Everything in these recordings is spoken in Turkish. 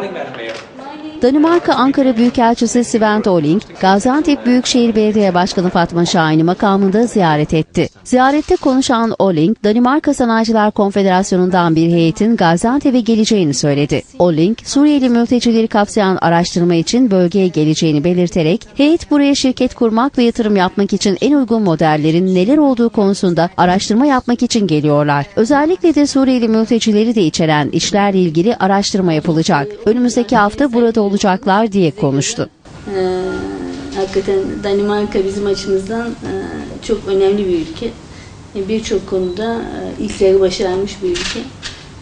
morning, Madam Mayor. Danimarka Ankara Büyükelçisi Svend Oling, Gaziantep Büyükşehir Belediye Başkanı Fatma Şahin'i makamında ziyaret etti. Ziyarette konuşan Oling, Danimarka Sanayiciler Konfederasyonu'ndan bir heyetin Gaziantep'e geleceğini söyledi. Oling, Suriyeli mültecileri kapsayan araştırma için bölgeye geleceğini belirterek, heyet buraya şirket kurmak ve yatırım yapmak için en uygun modellerin neler olduğu konusunda araştırma yapmak için geliyorlar. Özellikle de Suriyeli mültecileri de içeren işlerle ilgili araştırma yapılacak. Önümüzdeki hafta burada olacaklar diye konuştu. Ee, hakikaten Danimarka bizim açımızdan e, çok önemli bir ülke. E, Birçok konuda e, ilkleri başarmış bir ülke.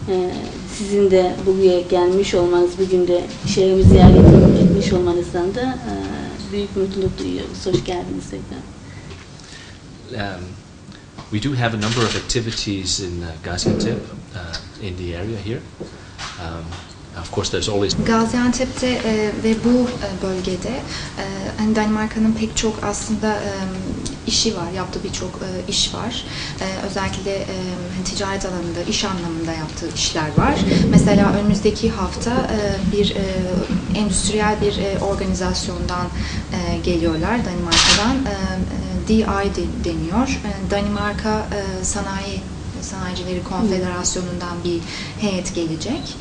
E, sizin de buraya gelmiş olmanız, bugün de şehrimizi ziyaret etmiş olmanızdan da e, büyük mutluluk duyuyoruz. Hoş geldiniz tekrar. Um, we do have a number of activities in uh, Gaziantep, uh, in the area here. Um, of course, there's always Gaziantep'te e, ve bu e, bölgede e, hani Danimarka'nın pek çok aslında e, işi var, yaptığı birçok e, iş var. E, özellikle e, hani ticaret alanında, iş anlamında yaptığı işler var. Mesela önümüzdeki hafta e, bir e, endüstriyel bir e, organizasyondan e, geliyorlar Danimarka'dan. E, e, DI de- deniyor. E, Danimarka e, Sanayi Sanayicileri Konfederasyonu'ndan bir heyet gelecek.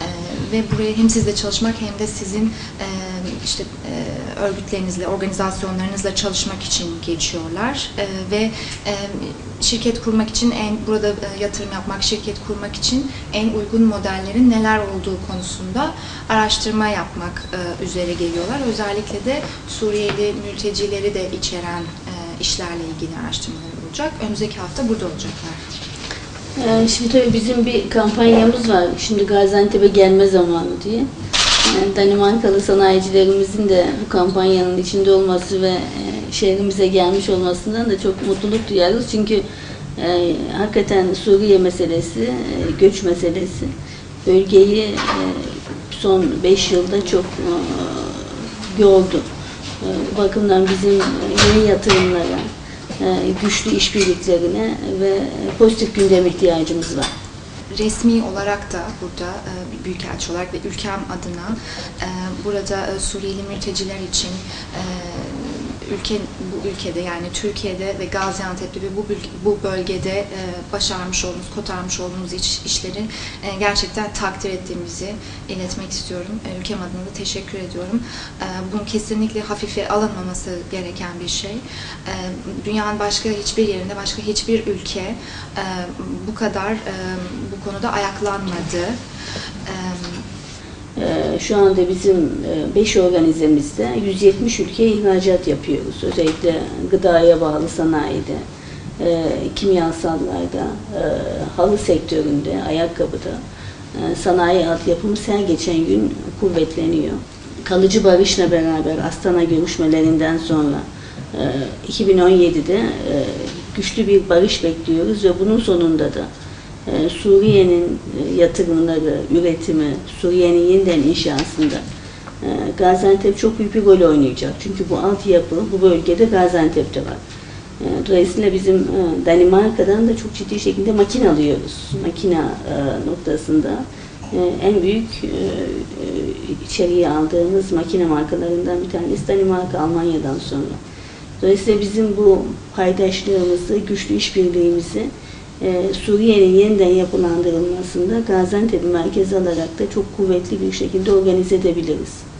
Ee, ve buraya hem sizle çalışmak hem de sizin e, işte e, örgütlerinizle, organizasyonlarınızla çalışmak için geçiyorlar Ee, ve e, şirket kurmak için en burada e, yatırım yapmak, şirket kurmak için en uygun modellerin neler olduğu konusunda araştırma yapmak e, üzere geliyorlar. Özellikle de Suriyeli mültecileri de içeren e, işlerle ilgili araştırmalar olacak. Önümüzdeki hafta burada olacaklar. Ee, Şimdi tabii bizim bir kampanyamız var. Şimdi Gaziantep'e gelme zamanı diye. Yani Danimarkalı sanayicilerimizin de bu kampanyanın içinde olması ve e, şehrimize gelmiş olmasından da çok mutluluk duyarız. Çünkü e, hakikaten Suriye meselesi, e, göç meselesi bölgeyi e, son 5 yılda çok e, yordu. E, bakımdan bizim yeni yatırımlara, e, güçlü işbirliklerine ve pozitif gündem ihtiyacımız var. resmi olarak da burada e, bir büyükelçi olarak ve ülkem adına e, burada e, Suriyeli mülteciler için e, ülke bu ülkede yani Türkiye'de ve Gaziantep'te ve bu bu bölgede e, başarmış olduğumuz, kotarmış olduğumuz iş, işleri e, gerçekten takdir ettiğimizi iletmek istiyorum. E, ülkem adına da teşekkür ediyorum. E, bunun kesinlikle hafife alınmaması gereken bir şey. E, dünyanın başka hiçbir yerinde, başka hiçbir ülke e, bu kadar e, bu konuda ayaklanmadı. E, E, Şu anda bizim 5 organizemizde 170 ülkeye ihracat yapıyoruz. Özellikle gıdaya bağlı sanayide, e, kimyasallarda, e, halı sektöründe, ayakkabıda e, sanayi altyapımız her geçen gün kuvvetleniyor. Kalıcı barışla beraber Astana görüşmelerinden sonra e, 2017'de e, güçlü bir barış bekliyoruz ve bunun sonunda da e, Suriye'nin e, yatırımları, üretimi, Suriye'nin yeniden inşasında e, Gaziantep çok büyük bir rol oynayacak. Çünkü bu altyapı bu bölgede Gaziantep'te var. E, Dolayısıyla bizim Danimarka'dan da çok ciddi şekilde makine alıyoruz. Makina e, noktasında en büyük e, içeriye aldığımız makine markalarından bir tanesi Danimarka, Almanya'dan sonra. Dolayısıyla bizim bu paydaşlığımızı, güçlü işbirliğimizi e, Suriye'nin yeniden yapılandırılmasında Gaziantep'i merkez alarak da çok kuvvetli bir şekilde organize edebiliriz.